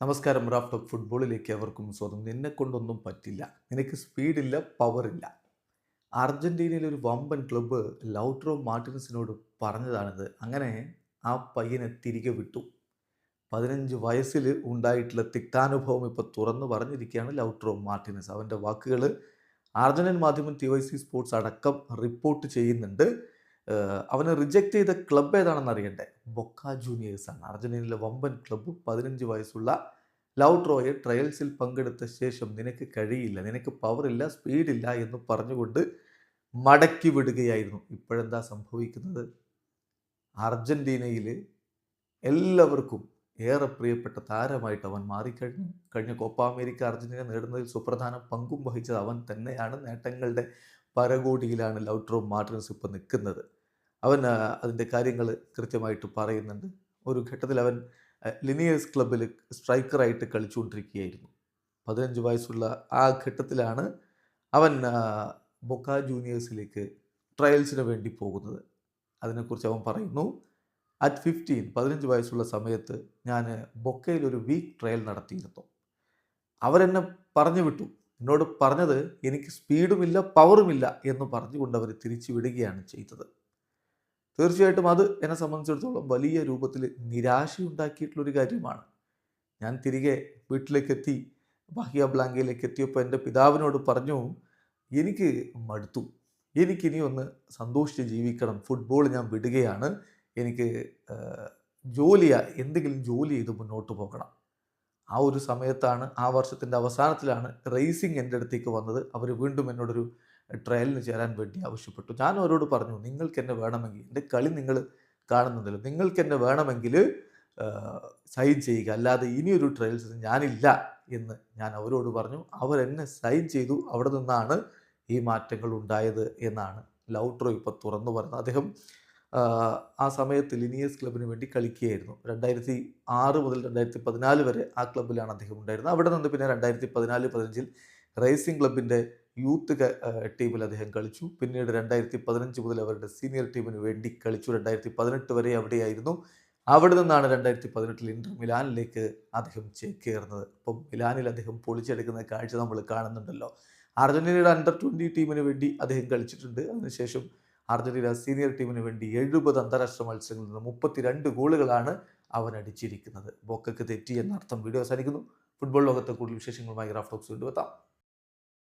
നമസ്കാരം റാഫ് ഫുട്ബോളിലേക്ക് അവർക്കും സ്വാഗതം. നിന്നെ കൊണ്ടൊന്നും പറ്റില്ല. നിനക്ക് സ്പീഡില്ല പവറില്ല. അർജന്റീനയിലെ ഒരു വമ്പൻ ക്ലബ്ബ് ലൗട്രോ മാർട്ടിനസിനോട് പറഞ്ഞതാണിത്. അങ്ങനെ ആ പയ്യനെ തിരികെ വിട്ടു. പതിനഞ്ച് വയസ്സിൽ ഉണ്ടായിട്ടുള്ള തിക്താനുഭവം ഇപ്പോൾ തുറന്നു പറഞ്ഞിരിക്കുകയാണ് ലൗട്രോ മാർട്ടിനസ്. അവന്റെ വാക്കുകൾ അർജന്റീൻ മാധ്യമം ടി വൈ സി സ്പോർട്സ് അടക്കം റിപ്പോർട്ട് ചെയ്യുന്നുണ്ട്. അവനെ റിജക്റ്റ് ചെയ്ത ക്ലബ്ബ് ഏതാണെന്ന് അറിയണ്ടേ? ബൊക്ക ജൂനിയേഴ്സ് ആണ്. അർജന്റീനയിലെ വമ്പൻ ക്ലബ്ബ് പതിനഞ്ച് വയസ്സുള്ള ലൗട്രോയെ ട്രയൽസിൽ പങ്കെടുത്ത ശേഷം നിനക്ക് കഴിയില്ല നിനക്ക് പവറില്ല സ്പീഡില്ല എന്ന് പറഞ്ഞുകൊണ്ട് മടക്കി വിടുകയായിരുന്നു. ഇപ്പോഴെന്താ സംഭവിക്കുന്നത്? അർജന്റീനയിൽ എല്ലാവർക്കും ഏറെ പ്രിയപ്പെട്ട താരമായിട്ട് അവൻ മാറിക്കഴിഞ്ഞു. കഴിഞ്ഞ കോപ്പ അമേരിക്ക അർജന്റീന നേടുന്നതിൽ സുപ്രധാന പങ്കും വഹിച്ചത് അവൻ തന്നെയാണ്. നേട്ടങ്ങളുടെ പരകോടിയിലാണ് ലൗട്രോ മാർട്ടിൻസ് ഇപ്പോൾ നിൽക്കുന്നത്. അവൻ അതിന്റെ കാര്യങ്ങൾ കൃത്യമായിട്ട് പറയുന്നുണ്ട്. ഒരു ഘട്ടത്തിൽ അവൻ ലിനിയേഴ്സ് ക്ലബ്ബിൽ സ്ട്രൈക്കറായിട്ട് കളിച്ചുകൊണ്ടിരിക്കുകയായിരുന്നു. പതിനഞ്ച് വയസ്സുള്ള ആ ഘട്ടത്തിലാണ് അവൻ ബൊക്ക ജൂനിയേഴ്സിലേക്ക് ട്രയൽസിന് വേണ്ടി പോകുന്നത്. അതിനെക്കുറിച്ച് അവൻ പറയുന്നു അറ്റ് ഫിഫ്റ്റീൻ പതിനഞ്ച് വയസ്സുള്ള സമയത്ത് ഞാൻ ബൊക്കയിൽ ഒരു വീക്ക് ട്രയൽ നടത്തിയിരുന്നു. അവരെന്നെ പറഞ്ഞു വിട്ടു. എന്നോട് പറഞ്ഞത് എനിക്ക് സ്പീഡുമില്ല പവറുമില്ല എന്ന് പറഞ്ഞുകൊണ്ട് അവർ തിരിച്ചു വിടുകയാണ് ചെയ്തത്. തീർച്ചയായിട്ടും അത് എന്നെ സംബന്ധിച്ചിടത്തോളം വലിയ രൂപത്തിൽ നിരാശയുണ്ടാക്കിയിട്ടുള്ളൊരു കാര്യമാണ്. ഞാൻ തിരികെ വീട്ടിലേക്കെത്തി ബാഹിയ ബ്ലാങ്കയിലേക്ക് എത്തിയപ്പോൾ എന്റെ പിതാവിനോട് പറഞ്ഞു എനിക്ക് മടുത്തു. എനിക്കിനി ഒന്ന് സന്തോഷിച്ച് ജീവിക്കണം. ഫുട്ബോൾ ഞാൻ വിടുകയാണ്. എനിക്ക് ആഹ്, ജോലിയാ എന്തെങ്കിലും ജോലി ചെയ്ത് മുന്നോട്ട് പോകണം. ആ ഒരു സമയത്താണ് ആ വർഷത്തിന്റെ അവസാനത്തിലാണ് റേസിംഗ് എന്റെ അടുത്തേക്ക് വന്നത്. അവർ വീണ്ടും എന്നോടൊരു ട്രയലിന് ചേരാൻ വേണ്ടി ആവശ്യപ്പെട്ടു. ഞാൻ അവരോട് പറഞ്ഞു നിങ്ങൾക്ക് എന്നെ വേണമെങ്കിൽ എന്റെ കളി നിങ്ങൾ കാണുന്നുണ്ടല്ലോ നിങ്ങൾക്ക് എന്നെ വേണമെങ്കിൽ സൈൻ ചെയ്യുക. അല്ലാതെ ഇനിയൊരു ട്രയൽസിന് ഞാനില്ല എന്ന് ഞാൻ അവരോട് പറഞ്ഞു. അവരെന്നെ സൈൻ ചെയ്തു. അവിടെ നിന്നാണ് ഈ മാറ്റങ്ങൾ ഉണ്ടായത് എന്നാണ്. ലൗട്രോ ഇപ്പോൾ തുറന്നു പറഞ്ഞത് അദ്ദേഹം ആ, സമയത്ത് ലിനിയസ് ക്ലബിന് വേണ്ടി കളിക്കുകയായിരുന്നു. രണ്ടായിരത്തി ആറ് മുതൽ രണ്ടായിരത്തി പതിനാല് വരെ ആ ക്ലബ്ബിലാണ് അദ്ദേഹം ഉണ്ടായിരുന്നത്. അവിടെ നിന്ന് പിന്നെ രണ്ടായിരത്തി പതിനാല് പതിനഞ്ചിൽ റേസിംഗ് ക്ലബിന്റെ യൂത്ത് ടീമിൽ അദ്ദേഹം കളിച്ചു. പിന്നീട് രണ്ടായിരത്തി പതിനഞ്ച് മുതൽ അവരുടെ സീനിയർ ടീമിന് വേണ്ടി കളിച്ചു. രണ്ടായിരത്തി പതിനെട്ട് വരെ അവിടെയായിരുന്നു. അവിടെ നിന്നാണ് രണ്ടായിരത്തി പതിനെട്ടിൽ ഇന്റർ മിലാനിലേക്ക് അദ്ദേഹം ചേക്കേറുന്നത്. അപ്പം മിലാനിൽ അദ്ദേഹം പൊളിച്ചെടുക്കുന്ന കാഴ്ച നമ്മൾ കാണുന്നുണ്ടല്ലോ. അർജന്റീനയുടെ അണ്ടർ ട്വന്റി ടീമിന് വേണ്ടി അദ്ദേഹം കളിച്ചിട്ടുണ്ട്. അതിനുശേഷം അർജന്റീന സീനിയർ ടീമിന് വേണ്ടി എഴുപത് അന്താരാഷ്ട്ര മത്സരങ്ങളിൽ നിന്ന് മുപ്പത്തിരണ്ട് ഗോളുകളാണ് അവൻ അടിച്ചിരിക്കുന്നത്. ബോക്കക്ക് തെറ്റി എന്നർത്ഥം വീഡിയോ അവസാനിക്കുന്നു. ഫുട്ബോൾ ലോകത്തെ കൂടുതൽ വിശേഷങ്ങളുമായി ഗ്രാഫ്റ്റോക്സ് കൊണ്ടുവെത്താം